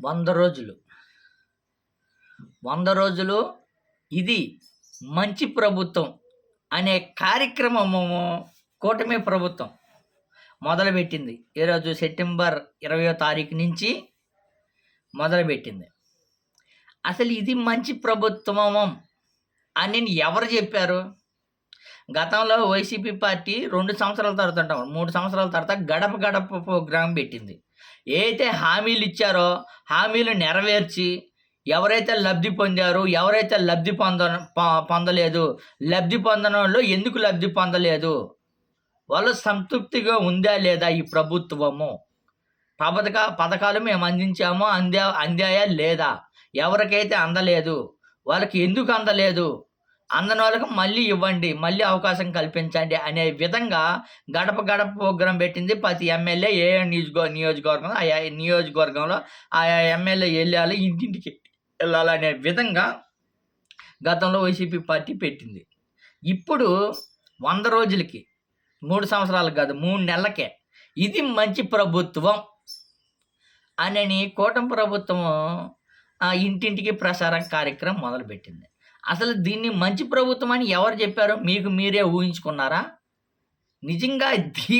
వంద రోజులు. వంద రోజులు ఇది మంచి ప్రభుత్వం అనే కార్యక్రమము కూటమి ప్రభుత్వం మొదలుపెట్టింది. ఈరోజు సెప్టెంబర్ ఇరవయో తారీఖు నుంచి మొదలుపెట్టింది. అసలు ఇది మంచి ప్రభుత్వం అని ఎవరు చెప్పారు? గతంలో వైసీపీ పార్టీ రెండు సంవత్సరాల తర్వాత అంటాం. మూడు సంవత్సరాల తర్వాత గడప గడప ప్రోగ్రాం పెట్టింది. ఏదైతే హామీలు ఇచ్చారో హామీలు నెరవేర్చి ఎవరైతే లబ్ధి పొందారో ఎవరైతే లబ్ధి పొంద పొందలేదు లబ్ధి పొందడం వాళ్ళు ఎందుకు లబ్ధి పొందలేదు? వాళ్ళు సంతృప్తిగా ఉందా లేదా ఈ ప్రభుత్వము? పథక పథకాలు మేము అందించామో? అందా అందాయా లేదా? ఎవరికైతే అందలేదు వాళ్ళకి ఎందుకు అందలేదు? అందని వాళ్ళకి మళ్ళీ ఇవ్వండి మళ్ళీ అవకాశం కల్పించండి అనే విధంగా గడప గడప ప్రోగ్రాం పెట్టింది. ప్రతి ఎమ్మెల్యే ఏ నియోజకవర్గ నియోజకవర్గంలో ఆయా నియోజకవర్గంలో ఆయా ఎమ్మెల్యే వెళ్ళాలి ఇంటింటికి వెళ్ళాలనే విధంగా గతంలో వైసీపీ పార్టీ పెట్టింది. ఇప్పుడు వంద రోజులకి మూడు సంవత్సరాలకు కాదు మూడు నెలలకే ఇది మంచి ప్రభుత్వం అనని కూటమి ప్రభుత్వం ఇంటింటికి ప్రసారం కార్యక్రమం మొదలుపెట్టింది. అసలు దీన్ని మంచి ప్రభుత్వం అని ఎవరు చెప్పారో మీకు మీరే ఊహించుకున్నారా? నిజంగా దీ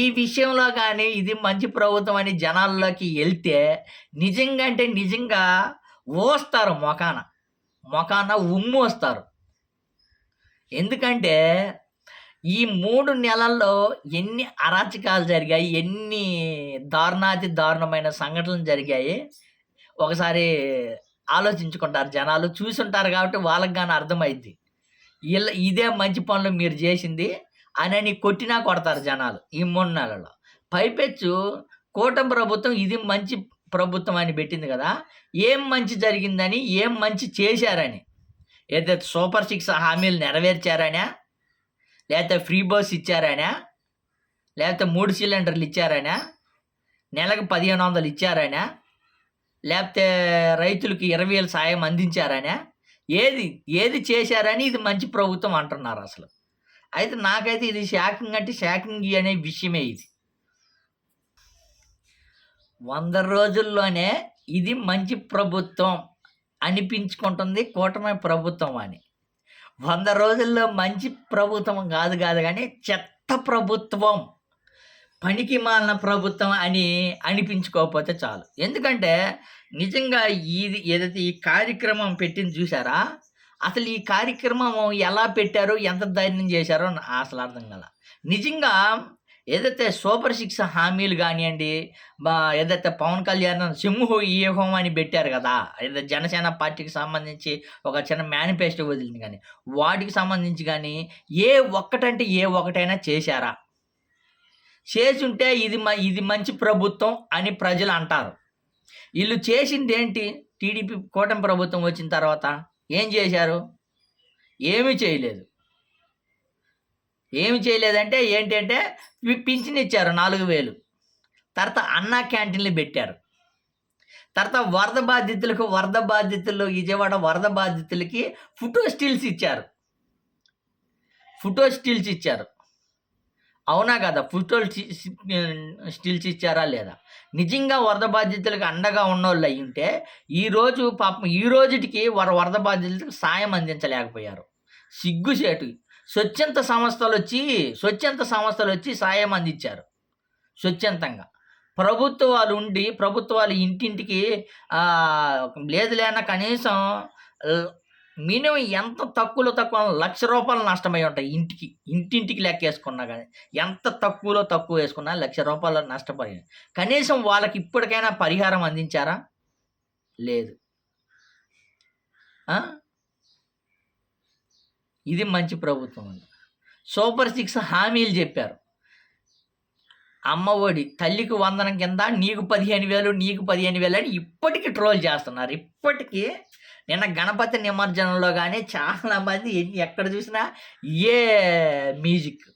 ఈ విషయంలో కానీ ఇది మంచి ప్రభుత్వం అని జనాల్లోకి వెళ్తే నిజంగా అంటే నిజంగా ఓస్తారు మొకాన మొకాన ఉమ్ము వస్తారు. ఎందుకంటే ఈ మూడు నెలల్లో ఎన్ని అరాచకాలు జరిగాయి ఎన్ని దారుణాతి దారుణమైన సంఘటనలు జరిగాయి ఒకసారి ఆలోచించుకుంటారు. జనాలు చూసుంటారు కాబట్టి వాళ్ళకి కానీ అర్థమైద్ది. వీళ్ళ ఇదే మంచి పనులు మీరు చేసింది అని కొట్టినా కొడతారు జనాలు ఈ మూడు నెలల్లో. పైపెచ్చు కూటమి ప్రభుత్వం ఇది మంచి ప్రభుత్వం అని పెట్టింది కదా ఏం మంచి జరిగిందని ఏం మంచి చేశారని ఏదైతే సూపర్ సిక్స్ హామీలు నెరవేర్చారనా లేకపోతే ఫ్రీ బస్ ఇచ్చారనా లేకపోతే మూడు సిలిండర్లు ఇచ్చారనా నెలకు పదిహేను వందలు ఇచ్చారనా లేకపోతే రైతులకి ఇరవై వేల సాయం అందించారనే? ఏది ఏది చేశారని ఇది మంచి ప్రభుత్వం అంటున్నారు అసలు. అయితే నాకైతే ఇది షాకింగ్ అంటే షాకింగ్ అనే విషయమే ఇది. వంద రోజుల్లోనే ఇది మంచి ప్రభుత్వం అనిపించుకుంటుంది కూటమి ప్రభుత్వం అని. వంద రోజుల్లో మంచి ప్రభుత్వం కాదు కాదు కానీ చెత్త ప్రభుత్వం. పనికి మాలిన ప్రభుత్వం అని అనిపించుకోకపోతే చాలు. ఎందుకంటే నిజంగా ఇది ఏదైతే ఈ కార్యక్రమం పెట్టింది చూసారా అసలు ఈ కార్యక్రమం ఎలా పెట్టారో ఎంత ధైర్యం చేశారో అసలు అర్థం కదా నిజంగా ఏదైతే సూపర్ సిక్స్ హామీలు కానివ్వండి బా ఏదైతే పవన్ కళ్యాణ్ సింహు వ్యూహం అని పెట్టారు కదా ఏదైతే జనసేన పార్టీకి సంబంధించి ఒక చిన్న మేనిఫెస్టో వదిలింది కానీ వాటికి సంబంధించి కానీ ఏ ఒక్కటంటే ఏ ఒక్కటైనా చేశారా? చేసుంటే ఇది మ ఇది మంచి ప్రభుత్వం అని ప్రజలు అంటారు. వీళ్ళు చేసింది ఏంటి? టీడీపీ కూటమి ప్రభుత్వం వచ్చిన తర్వాత ఏం చేశారు? ఏమీ చేయలేదు. ఏమి చేయలేదంటే ఏంటంటే పింఛన్ ఇచ్చారు నాలుగు వేలు. తర్వాత అన్నా క్యాంటీన్లు పెట్టారు. తర్వాత వరద బాధితులకు వరద బాధితులు విజయవాడ వరద బాధితులకి ఫోటో స్టిల్స్ ఇచ్చారు. ఫోటో స్టిల్స్ ఇచ్చారు. అవునా కదా? ఫుట్బాల్ స్టిల్స్ ఇచ్చారా లేదా? నిజంగా వరద బాధ్యతలకు అండగా ఉన్నోళ్ళు అయి ఉంటే ఈరోజు పాపం ఈ రోజుటికి వారు వరద బాధ్యతలకు సాయం అందించలేకపోయారు. సిగ్గుసేటు స్వచ్ఛంద సంస్థలు వచ్చి స్వచ్ఛంద సంస్థలు వచ్చి సాయం అందించారు. స్వచ్ఛందంగా ప్రభుత్వాలు ఉండి ప్రభుత్వాలు ఇంటింటికి ఆ, లేదు కనీసం మినిమం ఎంత తక్కువలో తక్కువ లక్ష రూపాయలు నష్టమై ఉంటాయి ఇంటికి ఇంటింటికి లెక్క వేసుకున్నా కానీ. ఎంత తక్కువలో తక్కువ వేసుకున్నా లక్ష రూపాయలు నష్టపోయాయి. కనీసం వాళ్ళకి ఇప్పటికైనా పరిహారం అందించారా? లేదు. ఇది మంచి ప్రభుత్వం అండి. సూపర్ సిక్స్ హామీలు చెప్పారు. అమ్మఒడి తల్లికి వందనం కింద నీకు పదిహేను వేలు నీకు పదిహేను వేలు అని ఇప్పటికీ ట్రోల్ చేస్తున్నారు. ఇప్పటికీ నిన్న గణపతి నిమజ్జనంలో కానీ చాలామంది ఎక్కడ చూసినా ఏ మ్యూజిక్?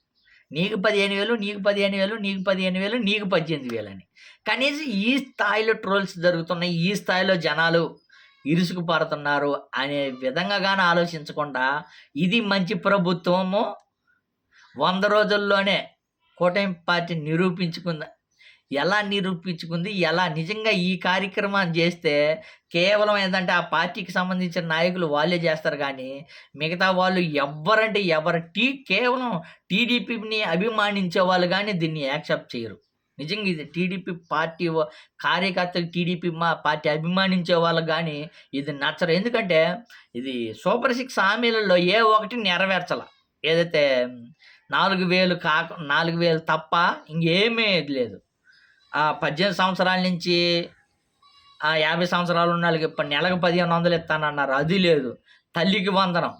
నీకు పదిహేను వేలు నీకు పదిహేను వేలు నీకు పదిహేను వేలు నీకు పద్దెనిమిది వేలు అని. కనీసం ఈ స్థాయిలో ట్రోల్స్ జరుగుతున్నాయి ఈ స్థాయిలో జనాలు ఇరుసుకు పడుతున్నారు అనే విధంగా కానీ ఆలోచించకుండా ఇది మంచి ప్రభుత్వము. వంద రోజుల్లోనే కూటమి పార్టీ నిరూపించుకుంది. ఎలా నిరూపించుకుంది? ఎలా నిజంగా ఈ కార్యక్రమాన్ని చేస్తే కేవలం ఏంటంటే ఆ పార్టీకి సంబంధించిన నాయకులు వాళ్ళే చేస్తారు కానీ మిగతా వాళ్ళు ఎవ్వరంటే ఎవరు టీ కేవలం టీడీపీని అభిమానించే వాళ్ళు కానీ దీన్ని యాక్సెప్ట్ చేయరు. నిజంగా ఇది టీడీపీ పార్టీ కార్యకర్తలు టీడీపీ మా పార్టీ అభిమానించే వాళ్ళు కానీ ఇది నచ్చరు ఎందుకంటే ఇది సూపర్ సిక్స్ హామీలలో ఏ ఒకటి నెరవేర్చల. ఏదైతే 4000 కాక 4000 తప్ప ఇంకేమీ లేదు. ఆ 18 సంవత్సరాల నుంచి ఆ 50 సంవత్సరాలు ఉన్నోళ్ళకి ఇప్పుడు నెలకు 1500 ఇస్తానన్నారు. అది లేదు. తల్లికి వందనం.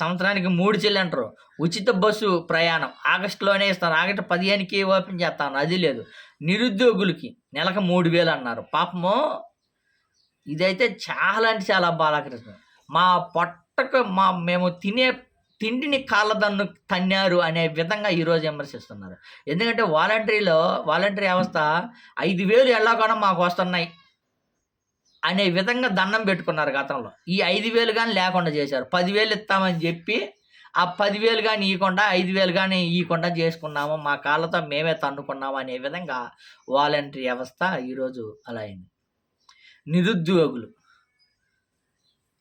సంవత్సరానికి 3 సిలిండరు. ఉచిత బస్సు ప్రయాణం. ఆగస్టులోనే ఇస్తాను ఆగస్టు 15కి ఓపెన్ చేస్తాను అది లేదు. నిరుద్యోగులకి నెలకు 3000 అన్నారు. పాపము ఇదైతే చాలా అంటే చాలా బాధాకరం. మా పొట్టకు మా మేము తినే తిండిని కాళ్ళదన్ను తన్నారు అనే విధంగా ఈరోజు విమర్శిస్తున్నారు. ఎందుకంటే వాలంటరీలో వాలంటరీ వ్యవస్థ ఐదు వేలు ఎలాగోనో మాకొస్తున్నాయి. అనే విధంగా దండం పెట్టుకున్నారు గతంలో. ఈ ఐదు వేలు కానీ లేకుండా చేశారు. పదివేలు ఇస్తామని చెప్పి ఆ పదివేలు కానీ ఇవ్వకుండా ఐదు వేలు కానీ ఇవ్వకుండా చేసుకున్నాము. మా కాళ్ళతో మేమే తన్నుకున్నాము అనే విధంగా వాలంటరీ వ్యవస్థ ఈరోజు అలా అయింది. నిరుద్యోగులు.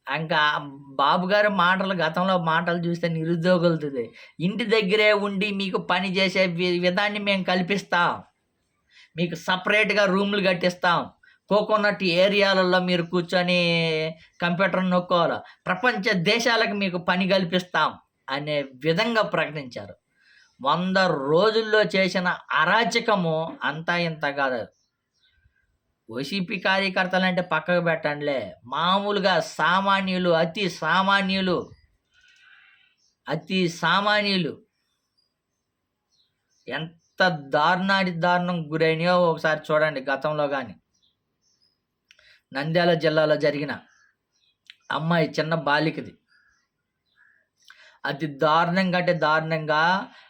ఇంకా బాబు గారు మాటలు గతంలో మాటలు చూస్తే నిరుద్యోగులది. ఇంటి దగ్గరే ఉండి మీకు పని చేసే వి విధాన్ని మేము కల్పిస్తాం. మీకు సపరేట్గా రూములు కట్టిస్తాం. కోకోనట్ ఏరియాలలో మీరు కూర్చొని కంప్యూటర్ నొక్కోవాలి ప్రపంచ దేశాలకు మీకు పని కల్పిస్తాం అనే విధంగా ప్రకటించారు. వంద రోజుల్లో చేసిన అరాచకము అంతా ఇంత కాదు. వైసీపీ కార్యకర్తలంటే పక్కకు పెట్టండిలే. మామూలుగా సామాన్యులు, అతి సామాన్యులు. అతి సామాన్యులు. ఎంత దారుణాది దారుణం గురైనయో ఒకసారి చూడండి గతంలో కానీ నంద్యాల జిల్లాలో జరిగిన అమ్మాయి చిన్న బాలికది. అతి దారుణంగా అంటే దారుణంగా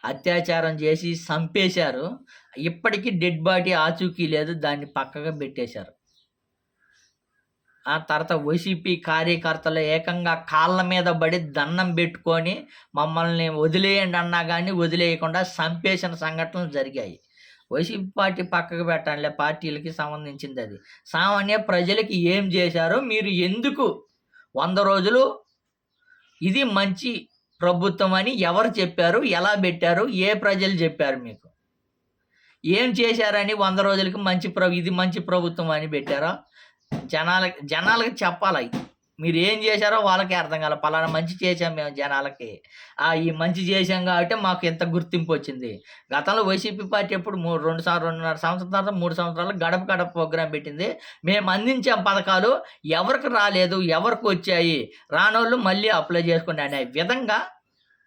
అత్యాచారం చేసి చంపేశారు ఇప్పటికీ డెడ్ బాడీ ఆచూకీ లేదు. దాన్ని పక్కగా పెట్టేశారు ఆ తర్వాత వైసీపీ కార్యకర్తలు ఏకంగా కాళ్ళ మీద పడి దండం పెట్టుకొని మమ్మల్ని వదిలేయండి అన్నా కానీ వదిలేయకుండా సంపేసిన సంఘటనలు జరిగాయి. వైసీపీ పార్టీ పక్కకు పెట్టాలి పార్టీలకి సంబంధించింది అది సామాన్య ప్రజలకి ఏం చేశారో మీరు ఎందుకు వంద రోజులు ఇది మంచి ప్రభుత్వం అని ఎవరు చెప్పారు? ఎలా పెట్టారు ఏ ప్రజలు చెప్పారు మీకు? ఏం చేశారని వంద రోజులకి మంచి ప్ర ఇది మంచి ప్రభుత్వం అని పెట్టారా జనాలకి జనాలకి చెప్పాలి మీరు ఏం చేశారో వాళ్ళకే అర్థం కాల. పలానా మంచి చేశాం మేము జనాలకి. ఆ! ఈ మంచి చేశాం కాబట్టి మాకు ఇంత గుర్తింపొచ్చింది. గతంలో వైసీపీ పార్టీ ఎప్పుడు మూ 2 సం 2.5 సంవత్సరాల తర్వాత మూడు సంవత్సరాలు గడప గడప ప్రోగ్రాం పెట్టింది. మేము అందించాం పథకాలు. ఎవరికి రాలేదు, ఎవరికి వచ్చాయి రానోళ్ళు మళ్ళీ అప్లై చేసుకోండి అనే విధంగా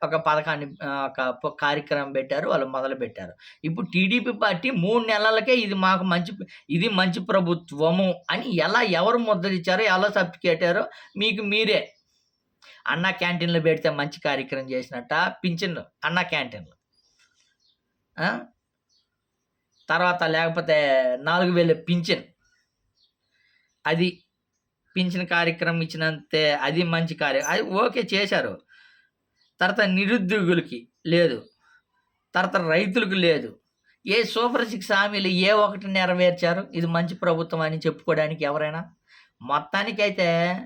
ఒక పథకాన్ని ఒక కార్యక్రమం పెట్టారు. వాళ్ళు మొదలు పెట్టారు ఇప్పుడు టీడీపీ పార్టీ మూడు నెలలకే ఇది మాకు మంచి ఇది మంచి ప్రభుత్వము అని ఎలా ఎవరు ముద్రలిచ్చారో, ఎలా సర్టిఫికేటారో మీకు మీరే అన్నా క్యాంటీన్‌లు పెడితే మంచి కార్యక్రమం చేసినట్ట పింఛన్లు అన్నా క్యాంటీన్‌లు. తర్వాత లేకపోతే 4000 పింఛన్. అది. పింఛన్ కార్యక్రమం ఇచ్చినంతే అది మంచి కార్యం. అది ఓకే చేశారు. తర్వాత నిరుద్యోగులకి లేదు. తర్వాత రైతులకు లేదు. ఏ సూపర్ సిక్స్ హామీలు ఏ ఒకటి నెరవేర్చారు? ఇది మంచి ప్రభుత్వం అని చెప్పుకోవడానికి ఎవరైనా? మొత్తానికైతే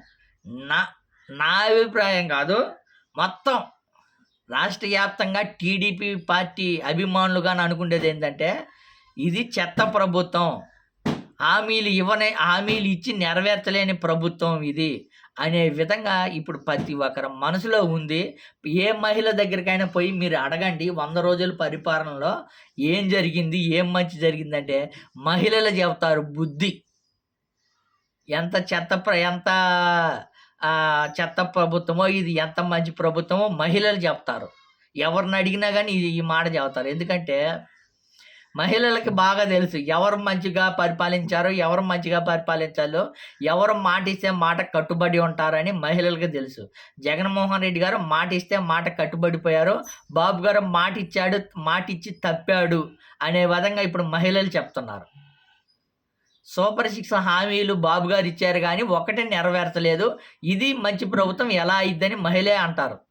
నా నా అభిప్రాయం కాదు. మొత్తం రాష్ట్ర వ్యాప్తంగా టీడీపీ పార్టీ అభిమానులుగా అనుకునేది ఏంటంటే ఇది చెత్త ప్రభుత్వం. హామీలు ఇవ్వని హామీలు ఇచ్చి నెరవేర్చలేని ప్రభుత్వం ఇది. అనే విధంగా ఇప్పుడు ప్రతి ఒక్కరి మనసులో ఉంది. ఏ మహిళ దగ్గరికైనా పోయి మీరు అడగండి వంద రోజుల పరిపాలనలో ఏం జరిగింది? ఏం మంచి జరిగిందంటే మహిళలు చెబుతారు బుద్ధి. ఎంత చెత్త ప్ర ఎంత చెత్త ప్రభుత్వమో, ఇది ఎంత మంచి ప్రభుత్వమో మహిళలు చెప్తారు. ఎవరిని అడిగినా కానీ ఈ మాట చెబుతారు. ఎందుకంటే మహిళలకి బాగా తెలుసు. ఎవరు మంచిగా పరిపాలించారో, ఎవరు మంచిగా పరిపాలించాలో, ఎవరు మాటిస్తే మాట కట్టుబడి ఉంటారని మహిళలకు తెలుసు. జగన్మోహన్ రెడ్డి గారు మాటిస్తే మాట కట్టుబడిపోయారు. బాబు గారు మాటిచ్చాడు, మాటిచ్చి తప్పాడు అనే విధంగా ఇప్పుడు మహిళలు చెప్తున్నారు. సూపర్ సిక్స్ హామీలు బాబు గారు ఇచ్చారు కానీ ఒకటే నెరవేర్చలేదు. ఇది మంచి ప్రభుత్వం ఎలా అయిద్దని మహిళే అంటారు.